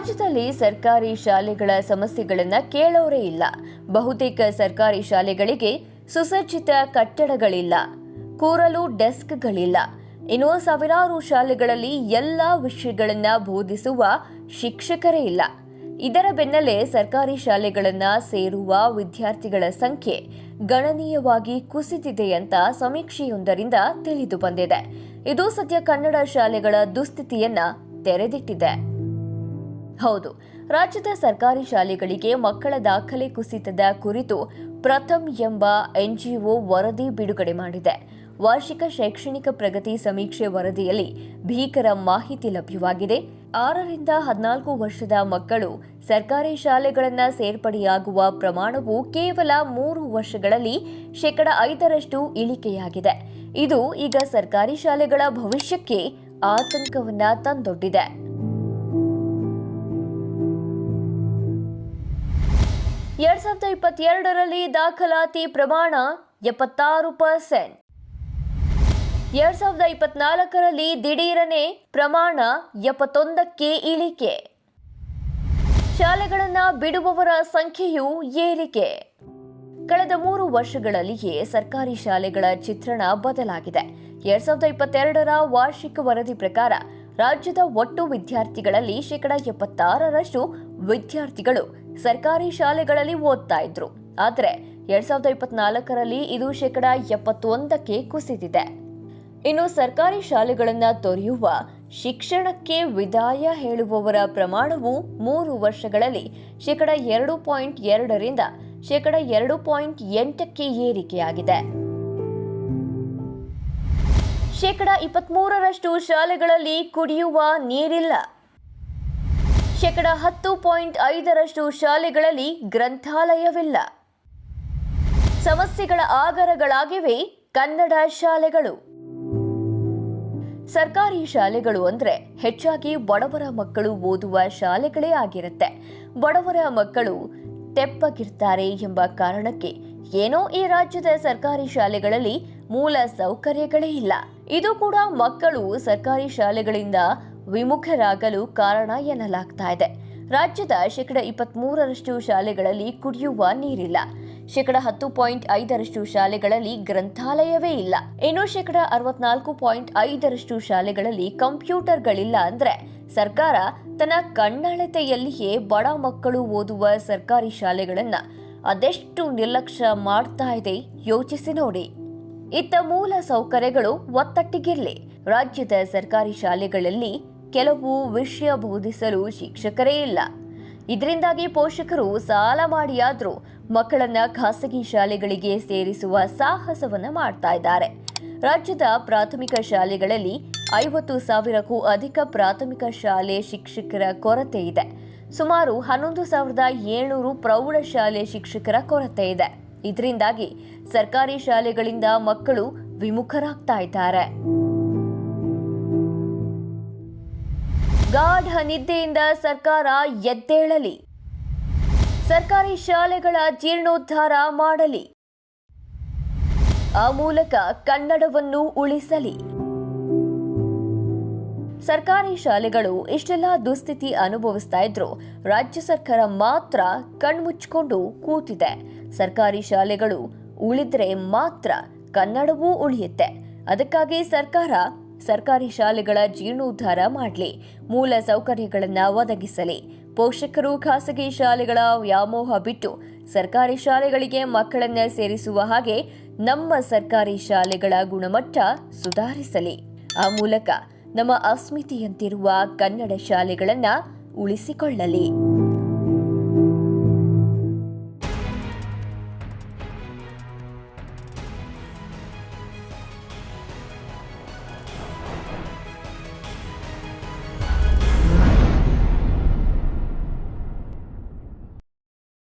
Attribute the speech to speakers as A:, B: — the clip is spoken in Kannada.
A: ರಾಜ್ಯದಲ್ಲಿ ಸರ್ಕಾರಿ ಶಾಲೆಗಳ ಸಮಸ್ಯೆಗಳನ್ನು ಕೇಳೋರೇ ಇಲ್ಲ. ಬಹುತೇಕ ಸರ್ಕಾರಿ ಶಾಲೆಗಳಿಗೆ ಸುಸಜ್ಜಿತ ಕಟ್ಟಡಗಳಿಲ್ಲ. ಕೂರಲು ಡೆಸ್ಕ್ಗಳಿಲ್ಲ. ಇನ್ನು ಸಾವಿರಾರು ಶಾಲೆಗಳಲ್ಲಿ ಎಲ್ಲ ವಿಷಯಗಳನ್ನ ಬೋಧಿಸುವ ಶಿಕ್ಷಕರೇ ಇಲ್ಲ. ಇದರ ಬೆನ್ನಲ್ಲೇ ಸರ್ಕಾರಿ ಶಾಲೆಗಳನ್ನ ಸೇರುವ ವಿದ್ಯಾರ್ಥಿಗಳ ಸಂಖ್ಯೆ ಗಣನೀಯವಾಗಿ ಕುಸಿದಿದೆ ಅಂತ ಸಮೀಕ್ಷೆಯೊಂದರಿಂದ ತಿಳಿದು ಬಂದಿದೆ. ಇದು ಸದ್ಯ ಕನ್ನಡ ಶಾಲೆಗಳ ದುಸ್ಥಿತಿಯನ್ನ ತೆರೆದಿಟ್ಟಿದೆ. ಹೌದು. ರಾಜ್ಯದ ಸರ್ಕಾರಿ ಶಾಲೆಗಳಿಗೆ ಮಕ್ಕಳ ದಾಖಲೆ ಕುಸಿತದ ಕುರಿತು ಪ್ರಥಮ್ ಎಂಬ ಎನ್ಜಿಒ ವರದಿ ಬಿಡುಗಡೆ ಮಾಡಿದೆ. ವಾರ್ಷಿಕ ಶೈಕ್ಷಣಿಕ ಪ್ರಗತಿ ಸಮೀಕ್ಷೆ ವರದಿಯಲ್ಲಿ ಭೀಕರ ಮಾಹಿತಿ ಲಭ್ಯವಾಗಿದೆ. ಆರರಿಂದ ಹದಿನಾಲ್ಕು ವರ್ಷದ ಮಕ್ಕಳು ಸರ್ಕಾರಿ ಶಾಲೆಗಳನ್ನು ಸೇರ್ಪಡೆಯಾಗುವ ಪ್ರಮಾಣವು ಕೇವಲ ಮೂರು ವರ್ಷಗಳಲ್ಲಿ ಶೇಕಡ ಐದರಷ್ಟು ಇಳಿಕೆಯಾಗಿದೆ. ಇದು ಈಗ ಸರ್ಕಾರಿ ಶಾಲೆಗಳ ಭವಿಷ್ಯಕ್ಕೆ ಆತಂಕವನ್ನ ತಂದೊಡ್ಡಿದೆ. ಎರಡ್ ಸಾವಿರದ ಇಪ್ಪತ್ತೆರಡರಲ್ಲಿ ದಾಖಲಾತಿ ಪ್ರಮಾಣ ಎಪ್ಪತ್ತಾರು ಪರ್ಸೆಂಟ್. ಎರಡ್ ಸಾವಿರದ ಇಪ್ಪತ್ನಾಲ್ಕರಲ್ಲಿ ದಿಢೀರನೆ ಪ್ರಮಾಣ ಎಪ್ಪತ್ತೊಂದಕ್ಕೆ ಇಳಿಕೆ. ಶಾಲೆಗಳನ್ನು ಬಿಡುವವರ ಸಂಖ್ಯೆಯೂ ಏರಿಕೆ. ಕಳೆದ ಮೂರು ವರ್ಷಗಳಲ್ಲಿಯೇ ಸರ್ಕಾರಿ ಶಾಲೆಗಳ ಚಿತ್ರಣ ಬದಲಾಗಿದೆ. ಎರಡ್ ಸಾವಿರದ ಇಪ್ಪತ್ತೆರಡರ ವಾರ್ಷಿಕ ವರದಿ ಪ್ರಕಾರ ರಾಜ್ಯದ ಒಟ್ಟು ವಿದ್ಯಾರ್ಥಿಗಳಲ್ಲಿ ಶೇಕಡ ಎಪ್ಪತ್ತಾರರಷ್ಟು ವಿದ್ಯಾರ್ಥಿಗಳು ಸರ್ಕಾರಿ ಶಾಲೆಗಳಲ್ಲಿ ಓದ್ತಾ ಇದ್ರು. ಆದರೆ ಎರಡ್ ಸಾವಿರದ ಇಪ್ಪತ್ನಾಲ್ಕರಲ್ಲಿ ಇದು ಶೇಕಡ ಎಪ್ಪತ್ತೊಂದಕ್ಕೆ ಕುಸಿದಿದೆ. ಇನ್ನು ಸರ್ಕಾರಿ ಶಾಲೆಗಳನ್ನು ತೊರೆಯುವ ಶಿಕ್ಷಣಕ್ಕೆ ವಿದಾಯ ಹೇಳುವವರ ಪ್ರಮಾಣವು ಮೂರು ವರ್ಷಗಳಲ್ಲಿ ಶೇಕಡ ಎರಡು ಪಾಯಿಂಟ್ ಎರಡರಿಂದ ಶೇಕಡ ಎರಡು ಪಾಯಿಂಟ್ ಎಂಟಕ್ಕೆ ಏರಿಕೆಯಾಗಿದೆ. ಶೇಕಡ ಇಪ್ಪತ್ಮೂರರಷ್ಟು ಶಾಲೆಗಳಲ್ಲಿ ಕುಡಿಯುವ ನೀರಿಲ್ಲ. ಶೇಕಡ ಹತ್ತು ಪಾಯಿಂಟ್ ಐದರಷ್ಟು ಶಾಲೆಗಳಲ್ಲಿ ಗ್ರಂಥಾಲಯವಿಲ್ಲ. ಸಮಸ್ಯೆಗಳ ಆಗರಗಳಾಗಿವೆ ಕನ್ನಡ ಶಾಲೆಗಳು. ಸರ್ಕಾರಿ ಶಾಲೆಗಳು ಅಂದ್ರೆ ಹೆಚ್ಚಾಗಿ ಬಡವರ ಮಕ್ಕಳು ಓದುವ ಶಾಲೆಗಳೇ ಆಗಿರುತ್ತೆ. ಬಡವರ ಮಕ್ಕಳು ತೆಪ್ಪಗಿರ್ತಾರೆ ಎಂಬ ಕಾರಣಕ್ಕೆ ಏನೋ ಈ ರಾಜ್ಯದ ಸರ್ಕಾರಿ ಶಾಲೆಗಳಲ್ಲಿ ಮೂಲ ಸೌಕರ್ಯಗಳೇ ಇಲ್ಲ. ಇದು ಕೂಡ ಮಕ್ಕಳು ಸರ್ಕಾರಿ ಶಾಲೆಗಳಿಂದ ವಿಮುಖರಾಗಲು ಕಾರಣ ಎನ್ನಲಾಗ್ತಾ ಇದೆ. ರಾಜ್ಯದ ಶೇಕಡ ಇಪ್ಪತ್ಮೂರರಷ್ಟು ಶಾಲೆಗಳಲ್ಲಿ ಕುಡಿಯುವ ನೀರಿಲ್ಲ. ಶೇಕಡ ಹತ್ತು ಪಾಯಿಂಟ್ ಐದರಷ್ಟು ಶಾಲೆಗಳಲ್ಲಿ ಗ್ರಂಥಾಲಯವೇ ಇಲ್ಲ. ಇನ್ನು ಶೇಕಡ ಅರವತ್ನಾಲ್ಕು ಪಾಯಿಂಟ್ ಐದರಷ್ಟು ಶಾಲೆಗಳಲ್ಲಿ ಕಂಪ್ಯೂಟರ್ಗಳಿಲ್ಲ ಅಂದ್ರೆ ಸರ್ಕಾರ ತನ್ನ ಕಣ್ಣಳತೆಯಲ್ಲಿಯೇ ಬಡ ಮಕ್ಕಳು ಓದುವ ಸರ್ಕಾರಿ ಶಾಲೆಗಳನ್ನ ಅದೆಷ್ಟು ನಿರ್ಲಕ್ಷ್ಯ ಮಾಡ್ತಾ ಇದೆ ಯೋಚಿಸಿ ನೋಡಿ. ಇತ್ತ ಮೂಲ ಸೌಕರ್ಯಗಳು ಒತ್ತಟ್ಟಿಗಿರ್ಲಿ. ರಾಜ್ಯದ ಸರ್ಕಾರಿ ಶಾಲೆಗಳಲ್ಲಿ ಕೆಲವು ವಿಷಯ ಬೋಧಿಸಲು ಶಿಕ್ಷಕರೇ ಇಲ್ಲ. ಇದರಿಂದಾಗಿ ಪೋಷಕರು ಸಾಲ ಮಾಡಿಯಾದರೂ ಮಕ್ಕಳನ್ನ ಖಾಸಗಿ ಶಾಲೆಗಳಿಗೆ ಸೇರಿಸುವ ಸಾಹಸವನ್ನು ಮಾಡ್ತಾ ಇದ್ದಾರೆ. ರಾಜ್ಯದ ಪ್ರಾಥಮಿಕ ಶಾಲೆಗಳಲ್ಲಿ ಐವತ್ತು ಸಾವಿರಕ್ಕೂ ಅಧಿಕ ಪ್ರಾಥಮಿಕ ಶಾಲೆ ಶಿಕ್ಷಕರ ಕೊರತೆ ಇದೆ. ಸುಮಾರು ಹನ್ನೊಂದು ಸಾವಿರದ ಏಳ್ನೂರು ಪ್ರೌಢಶಾಲೆ ಶಿಕ್ಷಕರ ಕೊರತೆ ಇದೆ. ಇದರಿಂದಾಗಿ ಸರ್ಕಾರಿ ಶಾಲೆಗಳಿಂದ ಮಕ್ಕಳು ವಿಮುಖರಾಗ್ತಾ ಇದ್ದಾರೆ. ಗಾಢ ನಿದ್ದೆಯಿಂದ ಸರ್ಕಾರ ಎದ್ದೇಳಲಿ. ಸರ್ಕಾರಿ ಶಾಲೆಗಳ ಜೀರ್ಣೋದ್ಧಾರ ಮಾಡಲಿ. ಆ ಮೂಲಕ ಕನ್ನಡವನ್ನು ಉಳಿಸಲಿ. ಸರ್ಕಾರಿ ಶಾಲೆಗಳು ಇಷ್ಟೆಲ್ಲ ದುಸ್ಥಿತಿ ಅನುಭವಿಸ್ತಾ ಇದ್ರು. ರಾಜ್ಯ ಸರ್ಕಾರ ಮಾತ್ರ ಕಣ್ಮುಚ್ಕೊಂಡು ಕೂತಿದೆ. ಸರ್ಕಾರಿ ಶಾಲೆಗಳು ಉಳಿದ್ರೆ ಮಾತ್ರ ಕನ್ನಡವೂ ಉಳಿಯುತ್ತೆ. ಅದಕ್ಕಾಗಿ ಸರ್ಕಾರ ಸರ್ಕಾರಿ ಶಾಲೆಗಳ ಜೀರ್ಣೋದ್ಧಾರ ಮಾಡಲಿ, ಮೂಲ ಸೌಕರ್ಯಗಳನ್ನು ಒದಗಿಸಲಿ. ಪೋಷಕರು ಖಾಸಗಿ ಶಾಲೆಗಳ ವ್ಯಾಮೋಹ ಬಿಟ್ಟು ಸರ್ಕಾರಿ ಶಾಲೆಗಳಿಗೆ ಮಕ್ಕಳನ್ನು ಸೇರಿಸುವ ಹಾಗೆ ನಮ್ಮ ಸರ್ಕಾರಿ ಶಾಲೆಗಳ ಗುಣಮಟ್ಟ ಸುಧಾರಿಸಲಿ. ಆ ಮೂಲಕ ನಮ್ಮ ಅಸ್ಮಿತೆಯಂತಿರುವ ಕನ್ನಡ ಶಾಲೆಗಳನ್ನು ಉಳಿಸಿಕೊಳ್ಳಲಿ.